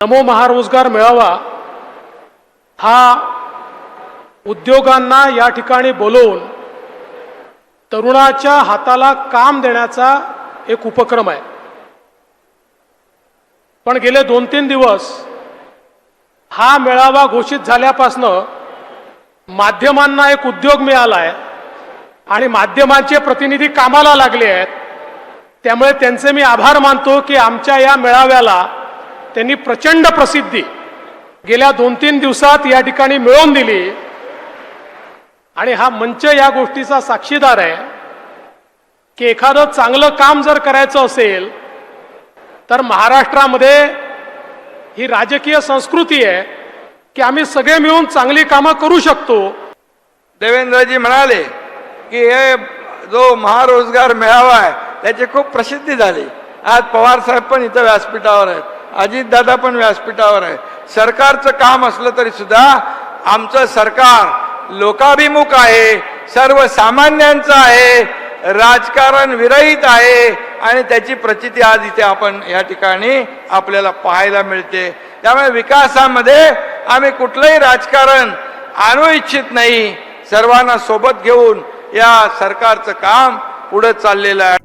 नमो महारोजगार मेळावा हा उद्योगांना या ठिकाणी बोलवून तरुणाच्या हाताला काम देण्याचा एक उपक्रम आहे. पण गेले दोन तीन दिवस हा मेळावा घोषित झाल्यापासनं माध्यमांना एक उद्योग मिळाला आहे आणि माध्यमांचे प्रतिनिधी कामाला लागले आहेत. त्यामुळे त्यांचे मी आभार मानतो की आमच्या या मेळाव्याला त्यांनी प्रचंड प्रसिद्धी गेल्या दोन तीन दिवसात या ठिकाणी मिळवून दिली. आणि हा मंच या गोष्टीचा साक्षीदार आहे की एखादं चांगलं काम जर करायचं असेल तर महाराष्ट्रामध्ये ही राजकीय संस्कृती आहे की आम्ही सगळे मिळून चांगली कामं करू शकतो. देवेंद्रजी म्हणाले की हे जो महारोजगार मेळावा आहे त्याची खूप प्रसिद्धी झाली. आज पवार साहेब पण इथं व्यासपीठावर आहेत. अजितदादा पण व्यासपीठावर आहे. सरकारचं काम असलं तरी सुद्धा आमचं सरकार लोकाभिमुख आहे सर्वसामान्यांचं आहे राजकारण विरहित आहे आणि त्याची प्रचिती आज इथे आपण या ठिकाणी आपल्याला पाहायला मिळते. त्यामुळे विकासामध्ये आम्ही कुठलंही राजकारण आणू इच्छित नाही. सर्वांना सोबत घेऊन या सरकारचं काम पुढे चाललेलं आहे.